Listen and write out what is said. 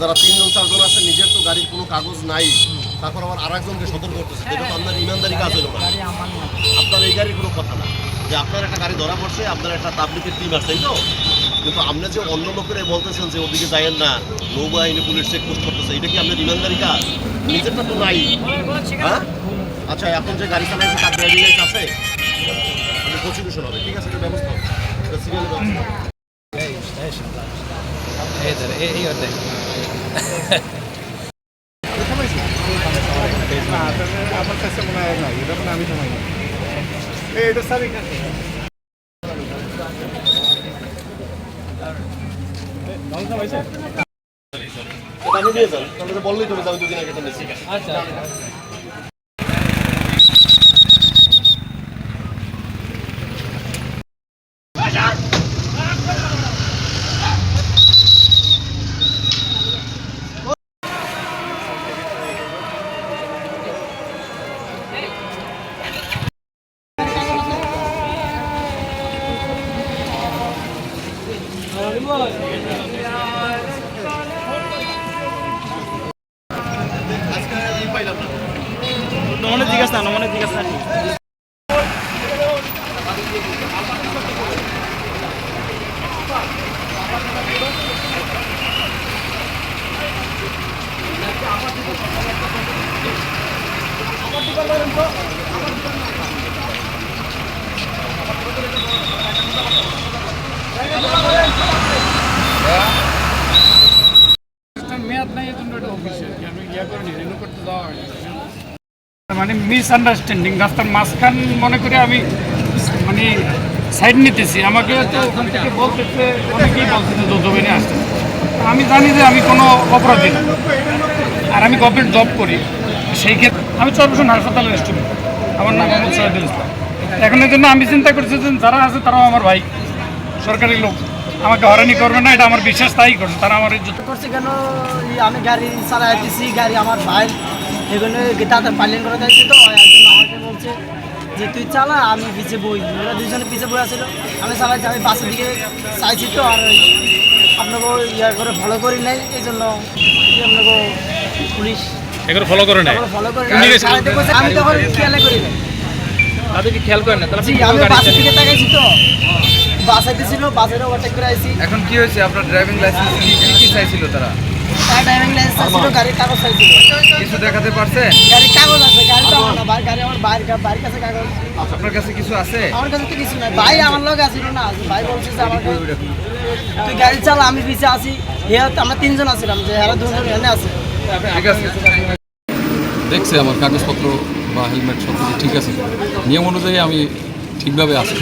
যারা তিনজন, চারজন আছে, নিজের তো গাড়ির কোনো কাগজ নাই, তারপর আবার আর একজনকে সতর্ক করতেছে। তো আপনার ইমানদারি কাজ হলো আপনার এই গাড়ির কোনো কথা না। যে আপনার একটা গাড়ি ধরা পড়ছে আপনার একটা তাবলিকের টিম আছে তাই তো? কিন্তু আপনি যে অন্য লোকেরা বলতেছেন যে ওদিকে যাইয়েন না নৌবাহিনী পুলিশ চেক পোস্ট করতেছে এটা কি আপনার ইমানদারি কাজ? নিজেরটা তো নাই। হ্যাঁ? আচ্ছা এখন যে গাড়ি চালাইছে তার ড্রাইভিং লাইসেন্স আছে? প্রসিকিউশন হবে ঠিক আছে? এটা ব্যবস্থা হবে। এটা সিরিয়াল অর্ধেক আমার কাছে মনে হয় না এটা মানে আমি সময় এটা স্যার এখানে এটা আমি দিয়ে যান তাহলে বললেই তুমি যাবে দুদিন আগে এটা নমনে জিজ্ঞাসা নমনে জিজ্ঞাসা না মেয়াদ নাই এজন্য এটা অফিসে আমি ইয়া করিনি রিনিউ করতে যাওয়া হয়নি মানে মিসআন্ডারস্ট্যান্ডিং রাস্তার মাঝখান মনে করে আমি মানে সাইড নিতেছি। আমাকে তো ওখান থেকে বলতেছে, অনেকেই বলতেছে যৌথবাহিনী আসছে আমি জানি যে আমি কোনো অপরাধী না। আর আমি গভর্নমেন্ট জব করি। সেই ক্ষেত্রে আমি চরভূষণ হাসপাতালের স্টুডেন্ট আমার নাম মোহাম্মদ শহীদুল ইসলাম। এখন এই জন্য আমি চিন্তা করছি যে যারা আছে তারাও আমার ভাই, সরকারি লোক। আমাকে হরানি করবে না, এটা আমার বিশ্বাস, তাই করছে। তারা আমার ইজ্জত করছে কেন? আমি গাড়ি চালাইতেছি, গাড়ি আমার ভাই এখানে তাদের পাইলেন করে দিয়েছি তো একজন আমাকে বলছে যে তুই চালা আমি পিছে বই। ওরা দুজনে পিছে বই আছিল আমি চালাইছি আমি বাসের দিকে চাইছি তো আর আপনাকে ইয়া করে ফলো করি নাই এই জন্য আপনাকে পুলিশ এগুলো ফলো করে ফলো করে কইছে, আমি তখন খেয়ালে করি নাই। খেয়াল করেন না? তাহলে আমি বাসের দিকে তাকাইছি তো। বাসের ওভারটেক করে আইছি। এখন কি হয়েছে? আপনার ড্রাইভিং লাইসেন্স কি কি- কি চাইছিল তার? ড্রাইভিং লাইসেন্স ছিল গাড়ির কাগজ চাইছিল কিছু দেখাতে পারছেন গাড়ির কাগজ আছে গাড়ি তো আমার না ভাই গাড়ি আমার বাইরের কা- বাড়ির কাছে কাগজ। আপনার কাছে কিছু আছে? আমার কাছে তো কিছু নাই। ভাই আমার লোক আছিল না ভাই বলছে যে আমার তুই গাড়ি চালা আমি পিছে আছি। ইয়ে আমরা তিনজন আছিলাম যে এরা দুজন এখানে আছে। ঠিক আছে। দেখছে আমার কাগজপত্র বা হেলমেট সব কিছু ঠিক আছে। নিয়ম অনুযায়ী আমি ঠিকভাবে আছি।